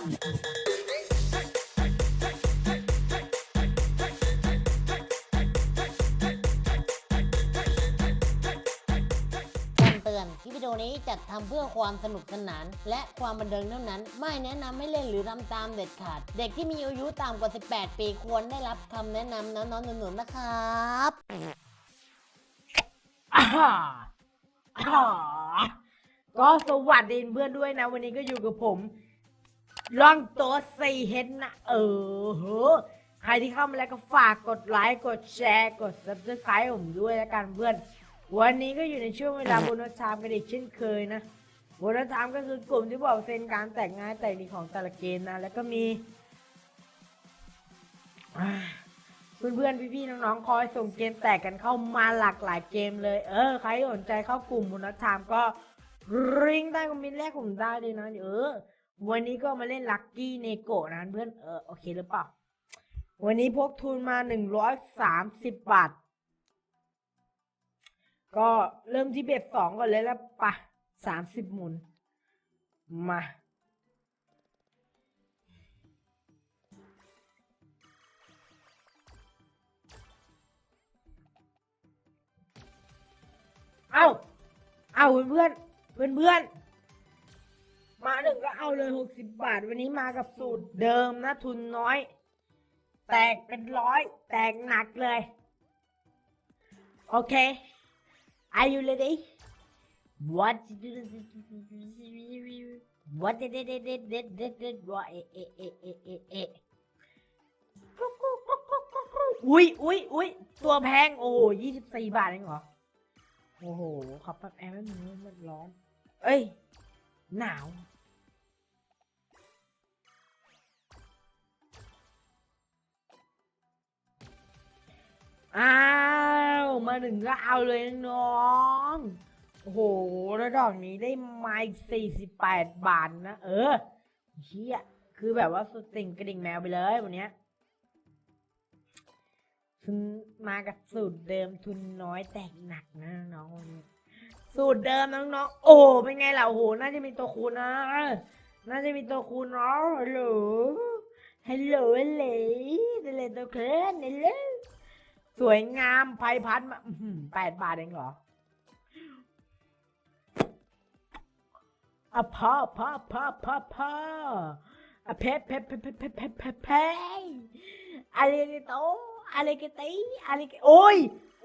เตือนคลิปวิดีโอนี้จัดทำเพื่อความสนุกสนาน และความบันเทิงเท่านั้น ไม่แนะนำให้เล่นหรือทำตามเด็ดขาด เด็กที่มีอายุต่ำกว่า 18 ปีควรได้รับคำแนะนำน้องๆหนูๆนะครับ อ่าอ่าก็สวัสดีเพื่อนด้วยนะ วันนี้ก็อยู่กับผม ล่องตัวสี่เฮดนะเออใครที่เข้ามาแล้วก็ฝากกดไลค์ กดแชร์ กด subscribe ผมด้วยแล้วกันเพื่อน วันนี้ก็อยู่ในช่วงเวลาโบนัสไทม์กันอีกเช่นเคยนะโบนัสไทม์ก็คือกลุ่มที่บอกเซ็นการแต่งงานแต่งดีของแต่ละเกมนะ แล้วก็มีเพื่อนๆ พี่ๆ น้องๆ คอยส่งเกมแตกกันเข้ามาหลากหลายเกมเลย เออ ใครสนใจเข้ากลุ่มบุญธรรมก็ริงใต้คอมเมนต์แรกผมได้เลยนะ เออ วันนี้ก็มาเล่นลัคกี้เนโกะนะเพื่อนเออโอเคหรือเปล่า วันนี้พกทุนมาหนึ่งร้อยสามสิบบาท ก็เริ่มที่เบ็ดสองก่อนเลยแล้วปะสามสิบหมุน มาเอ้าเอาเพื่อนเพื่อนเพื่อน มาหนึ่งก็เอาเลยหกสิบบาท วันนี้มากับสูตรเดิมนะทุนน้อย แตกเป็นร้อย แตกหนักเลย โอเค Are you ready What What did it did did did did did what เอะเอเอเอเอเออุ้ยอุ้ยอุ้ยตัวแพง โอ้ยี่สิบสี่บาทเองเหรอ โอ้โหขับแป๊บแอร์ไม่มีมันร้อน เอ้ย หนาว อ้าว มาหนึ่งก็เอาเลยน้องโอ้โหแล้วดอกนี้ได้มาอีกสี่สิบแปดบาทนะ เออเฮียคือแบบว่าสติงกระดิ่งแมวไปเลยวันเนี้ยทุนมากับสูตรเดิมทุนน้อยแตกหนักนะน้องวันนี้ สูตรเดิมน้องๆ โอ้เป็นไงล่ะโอ้โหน่าจะมีตัวคูณนะ น่าจะมีตัวคูณเนาะฮัลโหลฮัลโหลฮัลโหลฮัลโหลตัวเคลื่อนนี่เลยสวยงามไพพัดมาแปดบาทเองเหรออะพ่อพ่อพ่อพ่อพ่ออะเพเพเพเพเพเพเพเพอะไรกันโตอะไรกันตีอะไรกันโอ้ย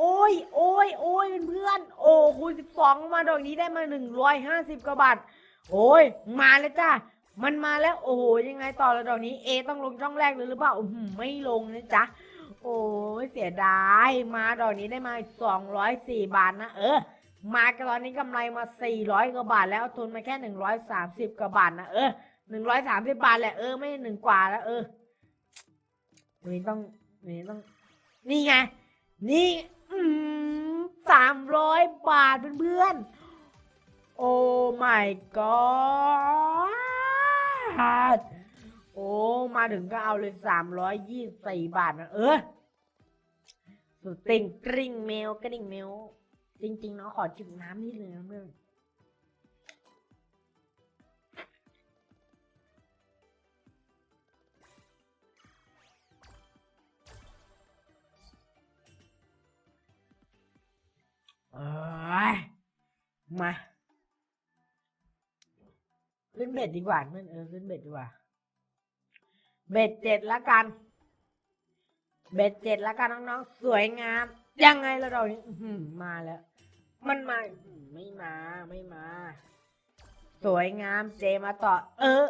โอ้ย โอ้ย โอ้ยเพื่อนโอ้คูณสิบสองมาดอกนี้ได้มาหนึ่งร้อยห้าสิบกว่าบาท โอ้ย มาแล้วจ้ามันมาแล้ว โอ้โห ยังไงต่อแล้วดอกนี้ เอต้องลงช่องแรกเลยหรือเปล่าไม่ลงนะจ๊ะ โอ้ยเสียดาย มาดอกนี้ได้มาสองร้อยสี่บาทนะ เออ มากันตอนนี้กำไรมาสี่ร้อยกว่าบาท แล้วทุนมาแค่หนึ่งร้อยสามสิบกว่าบาทนะ เออหนึ่งร้อยสามสิบบาทแหละ เออ ไม่หนึ่งกว่าแล้ว เออวันนี้ต้องวันนี้ต้อง นี่ไง นี่ สามร้อยบาทเพื่อนๆ โอ้ my god โอ้ มาถึงก็เอาเลยสามร้อยยี่สี่บาทนะเออสุดติ่งกริ่งเมลกริ่งเมลจริงๆเนาะขอจิบน้ำนิดเลยนะเพื่อน มา ขึ้นเบ็ดดีกว่าเพื่อนเออขึ้นเบ็ดดีกว่า เบ็ดเจ็ดละกัน เบ็ดเจ็ดละกันน้องๆ สวยงาม ยังไงละเรานี่อื้อหือมาแล้ว มันมาไม่มาไม่มา สวยงามเจมาต่อ เออ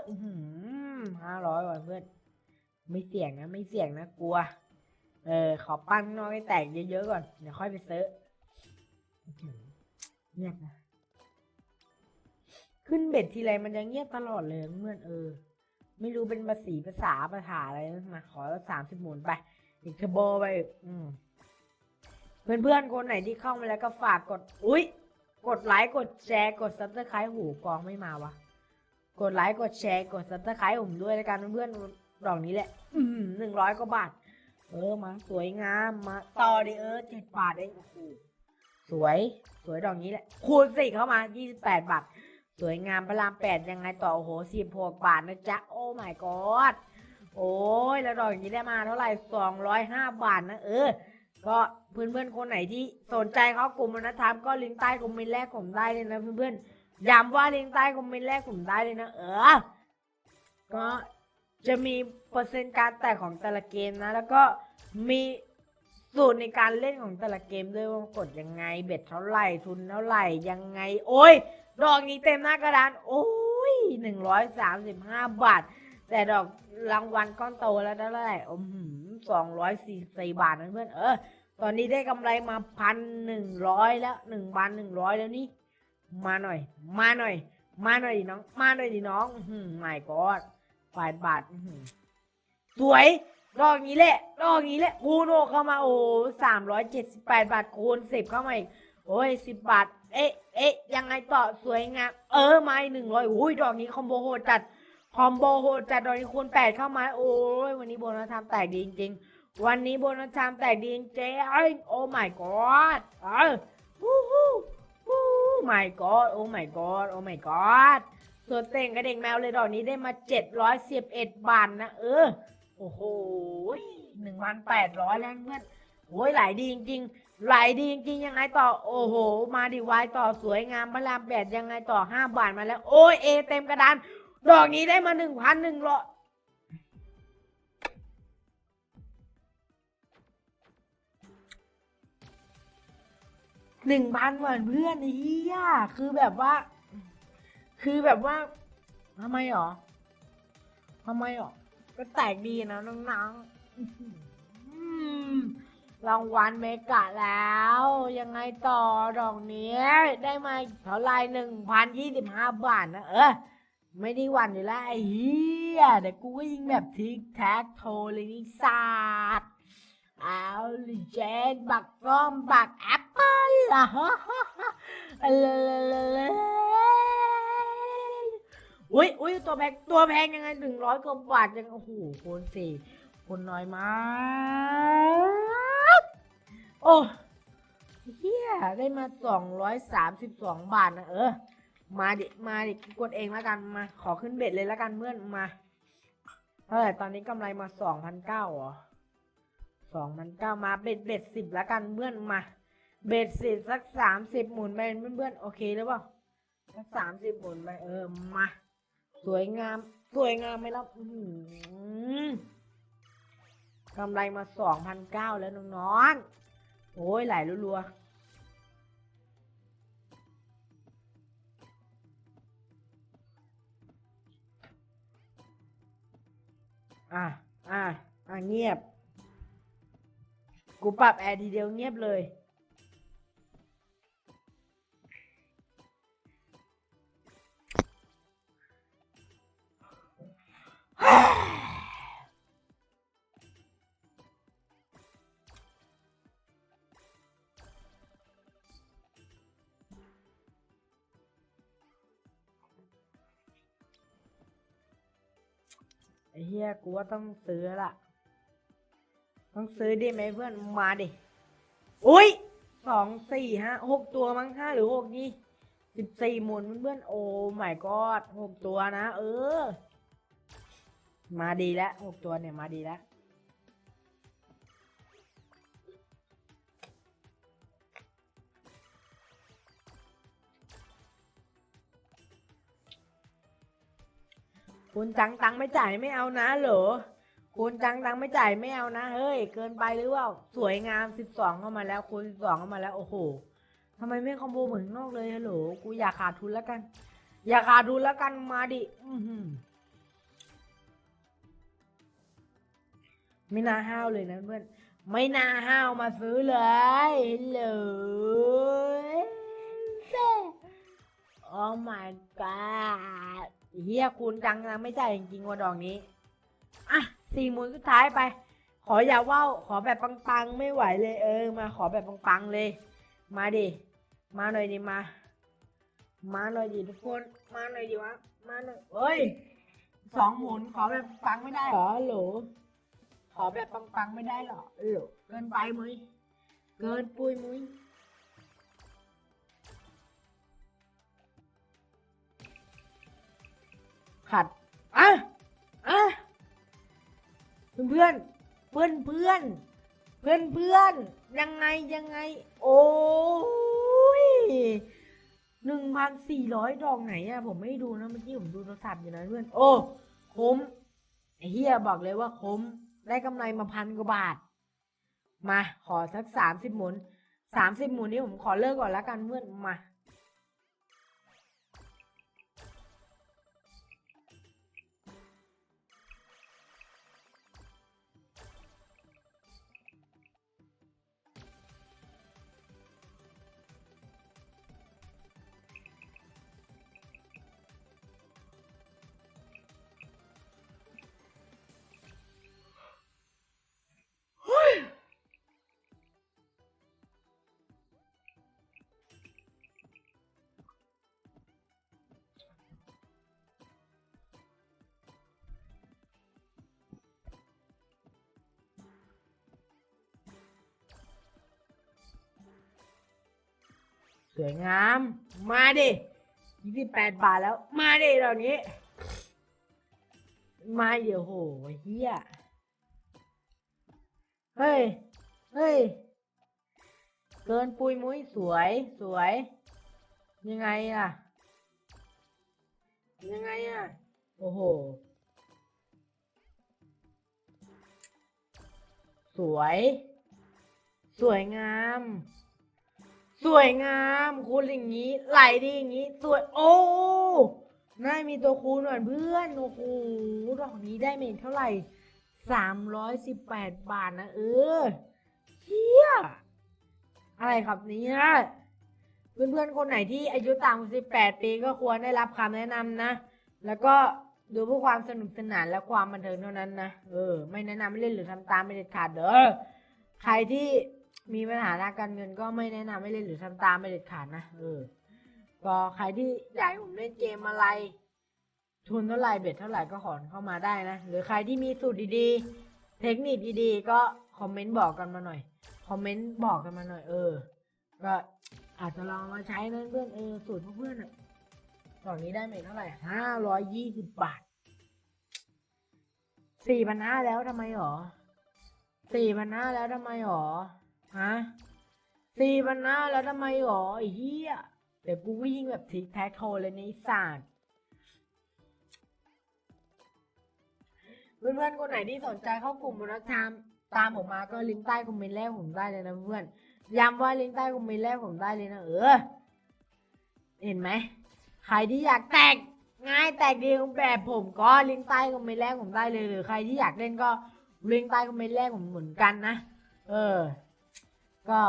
ห้าร้อยว่ะเพื่อน ไม่เสี่ยงนะ ไม่เสี่ยงนะกลัว เออ ขอปั้นน้อยแตกเยอะๆก่อน เดี๋ยวค่อยไปเซิร์ชอื้อเงียบนะ ขึ้นเบ็ดทีไรมันจะเงียบตลอดเลยเพื่อนเออ ไม่รู้เป็นภาษีภาษาภาษาอะไรมาขอสามสิบหมุนไปอีกเทอร์โบไปอืมเพื่อนๆ คนไหนที่เข้ามาแล้วก็ฝากกด อุ๊ยกดไลค์กดแชร์กดซับสไครต์หูกองไม่มาวะกดไลค์กดแชร์กดซับสไครต์ผมด้วยแล้วกันเพื่อนๆดอกนี้แหละหนึ่งร้อยกว่าบาท เออมาสวยงามมาต่อดิเออเจ็ดบาทเองโอ้โหสวย สวยดอกนี้แหละคูณสี่เข้ามายี่สิบแปดบาท สวยงามพระรามแปดยังไงต่อโอ้โหสิบหกบาทนะจ๊ะโอ้ my god โอ้ยแล้วดอกอย่างนี้ได้มาเท่าไหร่สองร้อยห้าบาทนะเออ ก็เพื่อนๆคนไหนที่สนใจเข้ากลุ่มนะทามก็ลิงก์ใต้คอมเมนต์แรกผมได้เลยนะเพื่อนๆย้ำว่าลิงก์ใต้คอมเมนต์แรกผมได้เลยนะเออ ก็จะมีเปอร์เซ็นต์การแตกของแต่ละเกมนะ แล้วก็มีสูตรในการเล่นของแต่ละเกมด้วยว่ากดยังไงเบ็ดเท่าไหร่ทุนเท่าไหร่ยังไง โอ้ย ดอกนี้เต็มหน้ากระดาน โอ้ยหนึ่งร้อยสามสิบห้าบาท แต่ดอกรางวัลก้อนโตแล้วเท่าไหร่อืมสองร้อยสี่สี่บาทนะเพื่อน เออ ตอนนี้ได้กำไรมาพันหนึ่งร้อยแล้วหนึ่งพันหนึ่งร้อยแล้วนี่ มาหน่อย มาหน่อย มาหน่อยดิน้อง มาหน่อยดิน้องอืมไม่กอดแปดบาทสวยดอกนี้แหละดอกนี้แหละคูณโอเข้ามาโอ้สามร้อยเจ็ดสิบแปดบาทคูณสิบเข้ามาอีกโอ้ยสิบบาท เอ๊ะ เอ๊ะ ยังไงต่อสวยงาม เออไมาหนึ่งร้อยอุ้ยดอกนี้คอมโบโหดจัด คอมโบโหดจัดดอกนี้คูณแปดเข้ามา โอ้ยวันนี้โบนัสทำแตกดีจริงๆ วันนี้โบนัสทำแตกดีจริงเจ๊เอ้โอ้ my god เออฮู้ฮู้ฮู้ my god โอ้ my god โอ้ my god ส่วนเต่งกับเด็กแมวเลยดอกนี้ได้มาเจ็ดร้อยสิบเอ็ดบาทนะเออ โอ้โหหนึ่งพันแปดร้อยแล้วเพื่อนโอ้ยหลายดีจริงๆ ไหลดีจริงๆยังไงต่อโอ้โห มาดิวายต่อสวยงามพระรามแปดยังไงต่อห้าบาทมาแล้ว โอ้ยเอเต็มกระดาน ดอกนี้ได้มาหนึ่งพันหนึ่งร้อยหนึ่งพันเหมือนเพื่อนเฮียคือแบบว่า คือแบบว่าทำไมหรอทำไมหรอก็แตกดีนะน้องๆ รางวัลเมกะแล้ว ยังไงต่อดอกนี้ได้มาเท่าไหรหนึ่งพันยี่สิบห้าบาทนะเออไม่ได้หวันอยู่แล้วไอ้เหี้ยเดี๋ยวกูก็ยิงแบบทิกแท็กโทรเลยนี่ศาสตร์เอาลิเจนบักก้อมบักแอปเปิ้ลล่ะฮะฮะฮะเลยอุ้ยอุ้ยตัวแพงตัวแพงยังไงหนึ่งร้อยกว่าบาทยังโอ้โหคนสี่คนน้อยมาก โอ้เฮียได้มาสองร้อยสามสิบสองบาทนะเออ มาดิ มาดิกูกดเองแล้วกันมา ขอขึ้นเบ็ดเลยแล้วกันเพื่อนมาเท่าไหร่ตอนนี้กำไรมาสองพันเก้าเหรอสองพันเก้ามาเบ็ดเบ็ดสิบแล้วกันเพื่อนมา เบ็ดสิบสักสามสิบหมุนไปเพื่อนๆโอเคหรือเปล่าสักสามสิบหมุนไปเออมา สวยงาม สวยงามไหมล่ะอื้อหือกำไรมาสองพันเก้าแล้วน้องๆ โอ้ยไหลรัวๆ อะ อะ อะ เงียบ กูปรับแอร์ทีเดียวเงียบเลยไเฮียกูว่าต้องซื้อละต้องซื้อดิไหมเพื่อนมาดิอุ้ยสองสี่ฮะหกตัวมั้งห้าหรือหกนี่สิบสี่หมุนเพื่อนโอ้ไม่กอดหกตัวนะ เออ มาดีแล้วหกตัวเนี่ยมาดีแล้ว คุณจังตังไม่จ่ายไม่เอานะเหรอคุณจังตังไม่จ่ายไม่เอานะ เฮ้ย เกินไปหรือเปล่าสวยงามสิบสองเข้ามาแล้วคูณสิบสองเข้ามาแล้ว โอ้โหทำไมไม่คอมโบเหมือนนอกเลยฮัลโหลกูอยากขาดทุนแล้วกัน อยากขาดทุนแล้วกันมาดิอืไม่น่าห้าวเลยนะเพื่อน ไม่น่าห้าวมาซื้อเลยฮัลโหลโอ้ my god เฮียคุณจังนะไม่จ่จริงๆว่าดอกนี้ อะสี่หมุนสุดท้ายไป ขออย่าว่าวขอแบบปังๆ ไม่ไหวเลยเออ มาขอแบบปังๆเลย มาดิ มาหน่อยดิมา มาหน่อยดิทุกคน มาหน่อยดิวะ มาหน่อยเฮ้ยสองหมุนขอแบบปังไม่ได้เหรอโหลขอแบบปังๆไม่ได้เหรอโหลเกินไปมุ้ย เกินปุ้ยมุ้ย ขัดอะอะเพื่อนเพื่อนเพื่อนเพื่อนเพื่อนยังไงยังไง โอ้ยหนึ่งพันสี่ร้อยดอกไหนอะผมไม่ดูนะเมื่อกี้ผมดูโทรศัพท์อยู่นะเพื่อน โอ้คุ้มไอ้เฮียบอกเลยว่าคุ้มได้กำไรมาพันกว่าบาท มาขอสักสามสิบหมุนสามสิบหมุนนี้ผมขอเลิกก่อนแล้วกันเพื่อนมา วยงาม มาดิยี่สิบแปดบาทแล้ว มาดิเหล่านี้ มาเดี๋ยวโหเฮียเฮ้ย เฮ้ย เกินปุยมุ้ยสวย สวย ยังไงอะ ยังไงอะ โอ้โห สวย สวยงาม สวยงามคูณอย่างนี้ ไหลดีอย่างนี้ สวย โอ้น่ามีตัวคูณหน่อยเพื่อนโอ้โหดอกนี้ได้เมนเท่าไหร่สามร้อยสิบแปดบาทนะเออเฮียอะไรครับนี้นะเพื่อนๆคนไหนที่อายุต่ำกว่าสิบแปดปีก็ควรได้รับคำแนะนำนะ แล้วก็ดูเพื่อความสนุกสนานและความบันเทิงเท่านั้นนะ เออ ไม่แนะนำให้เล่นหรือทำตามไม่เด็ดขาดเด้อ ใครที่ มีปัญหาทางการเงินก็ไม่แนะนำให้เล่นหรือทำตามไม่เด็ดขาดนะเออก็ใครที่อยากให้ผมเล่นเกมอะไร ทุนเท่าไหร่เบ็ดเท่าไหร่ก็ขอนเข้ามาได้นะ หรือใครที่มีสูตรดีๆ เทคนิคดีๆ ก็คอมเมนต์บอกกันมาหน่อย คอมเมนต์บอกกันมาหน่อย เออ ก็อาจจะลองมาใช้นะเพื่อนเออสูตรเพื่อนๆอะตอนนี้ได้เมทเท่าไหร่ห้าร้อยยี่สิบบาทสี่พันห้าแล้วทำไมหรอสี่พันห้าแล้วทำไมหรอ ฮะสี่พันห้าแล้วทำไมหรอไอ้เหี้ยเดี๋ยวกูวิ่งแบบทิกแท็กโทเลยในศาสตร์เพื่อนๆคนไหนที่สนใจเข้ากลุ่มบรัชามตามผมมาก็ลิงก์ใต้คอมเมนต์แรกผมได้เลยนะเพื่อนย้ำว่าลิงก์ใต้คอมเมนต์แรกผมได้เลยนะ เออ เห็นไหมใครที่อยากแตกง่ายแตกดีแบบผมก็ลิงก์ใต้คอมเมนต์แรกผมได้เลยหรือใครที่อยากเล่นก็ลิงก์ใต้คอมเมนต์แรกผมเหมือนกันนะ เออ ก็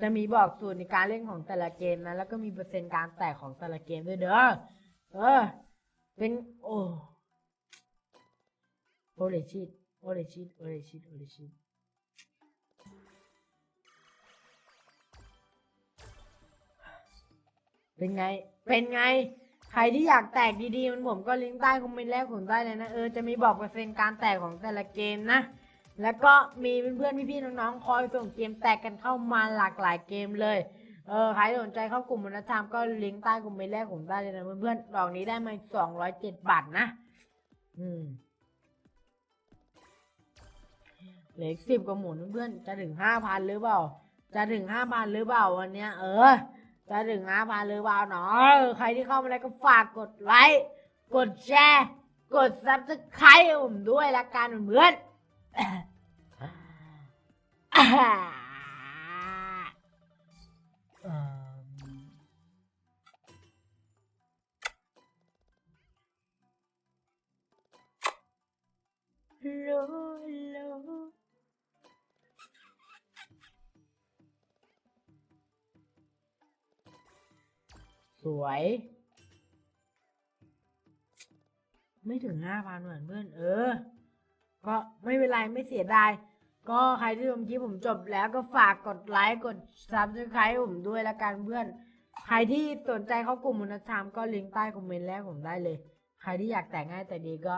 จะมีบอกสูตรในการเล่นของแต่ละเกมนะ แล้วก็มีเปอร์เซ็นต์การแตกของแต่ละเกมด้วยเด้อ เออ เป็นโอ้โอเลชิตโอเลชิตโอเลชิตโอเลชิตเป็นไง เป็นไง ใครที่อยากแตกดีๆมันผมก็ลิงก์ใต้คอมเมนต์แรกผมได้เลยนะ เออ จะมีบอกเปอร์เซ็นต์การแตกของแต่ละเกมนะ แล้วก็มีเพื่อนๆพี่ๆน้องๆคอยส่งเกมแตกกันเข้ามาหลากหลายเกมเลยเออใครสนใจเข้ากลุ่มมนธรรมก็ลิงก์ใต้คอมเมนต์แรกผมได้เลยนะเพื่อนๆดอกนี้ได้มาสองร้อยเจ็ดบาทนะ อืมเหลือสิบกว่าหมุนเพื่อนๆจะถึงห้าพันหรือเปล่า จะถึงห้าพันหรือเปล่าวันเนี้ย เออ จะถึงห้าพันหรือเปล่าเนาะใครที่เข้ามาแล้วก็ฝากกดไลค์กดแชร์ กดซับสไครต์ผมด้วยละกันเพื่อนๆ โลโลสวย ไม่ถึงห้าพันเหมือนเพื่อน เออ ก็ไม่เป็นไร ไม่เสียดาย ก็ใครที่ชมคลิปผมจบแล้วก็ฝากกดไลค์กดซับสไครต์ผมด้วยละกันเพื่อน ใครที่สนใจเข้ากลุ่มมุนธรรมก็ลิงก์ใต้คอมเมนต์แรกผมได้เลย ใครที่อยากแต่งง่ายแต่ดีก็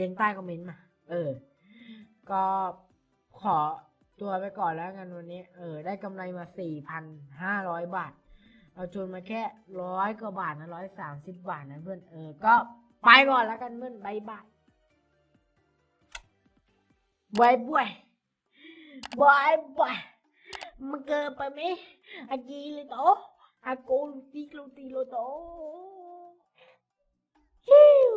ลิงก์ใต้คอมเมนต์มา เออ ก็ขอตัวไปก่อนแล้วกันวันนี้ เออ ได้กำไรมาสี่พันห้าร้อยบาท เอาชนมาแค่ร้อยกว่าบาทนะร้อยสามสิบบาทนะเพื่อน เออ ก็ไปไปก่อนแล้วกันเพื่อนบายบาย บอยบอยบอยบอยมันเกิดไปไหมอาจีเลยโตอาโกลูตีลูตีโลโตฮิว